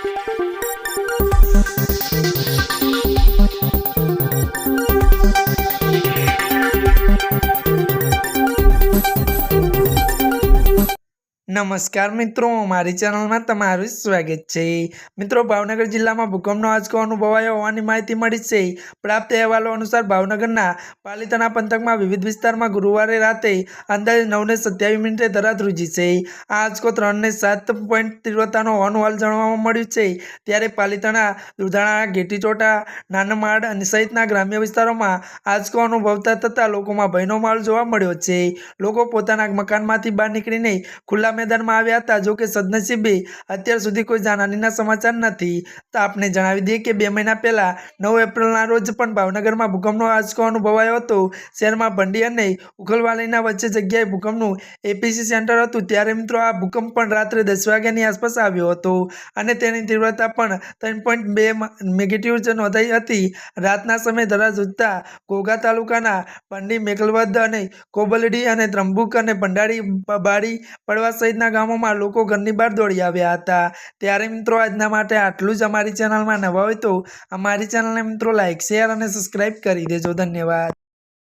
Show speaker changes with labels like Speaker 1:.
Speaker 1: Thank you. નમસ્કાર મિત્રો, મારી ચેનલમાં તમારું સ્વાગત છે. મિત્રો, ભાવનગર જિલ્લામાં ભૂકંપનો આંચકો અનુભવાયો હોવાની માહિતી મળી છે. પ્રાપ્ત અહેવાલો અનુસાર ભાવનગરના પાલિતાણા પંથકમાં વિવિધ વિસ્તારમાં ગુરુવારે રાતે અંદાજે નવને સત્યાવીસ મિનિટે ધરાત રૂજી છે. આ આંચકો ત્રણને સાત પોઈન્ટ તીવ્રતાનો હોવાનું હાલ જાણવામાં મળ્યું છે. ત્યારે પાલિતાણા, દુધાણા, ઘેટીચોટા, નાનમાડ અને સહિતના ગ્રામ્ય વિસ્તારોમાં આંચકો અનુભવતા થતાં લોકોમાં ભયનો માહોલ જોવા મળ્યો છે. લોકો પોતાના મકાનમાંથી બહાર નીકળીને ખુલ્લા મેદાનમાં આવ્યા હતા. જોકે સદનસીબે અત્યાર સુધી કોઈ જાનહાનિના સમાચાર નથી. તો આપને જણાવી દઈએ કે બે મહિના પહેલાં નવ એપ્રિલના રોજ પણ ભાવનગરમાં ભૂકંપનો આંચકો અનુભવાયો હતો. શહેરમાં ભંડી અને ઉખલવાલીના વચ્ચે જગ્યાએ ભૂકંપનું એપીસી સેન્ટર હતું. ત્યારે મિત્રો આ ભૂકંપ પણ રાત્રે દસ વાગ્યાની આસપાસ આવ્યો હતો અને તેની તીવ્રતા પણ ત્રણ પોઈન્ટ બે નેગેટિવ નોંધાઈ હતી. રાતના સમયે ધરા જુતતા ઘોઘા તાલુકાના ભંડી મેકલવદ અને કોબલડી અને ત્રંબુક અને ભંડારી બાડી પડવા સહિતના ગામોમાં લોકો ઘરની બહાર દોડી આવ્યા હતા. ત્યારે મિત્રો, આજના માટે આટલું જ અમારી ચેનલમાં નવા હોય તો અમારી ચેનલને મિત્રો લાઇક શેર અને સબસ્ક્રાઈબ કરી દેજો. ધન્યવાદ.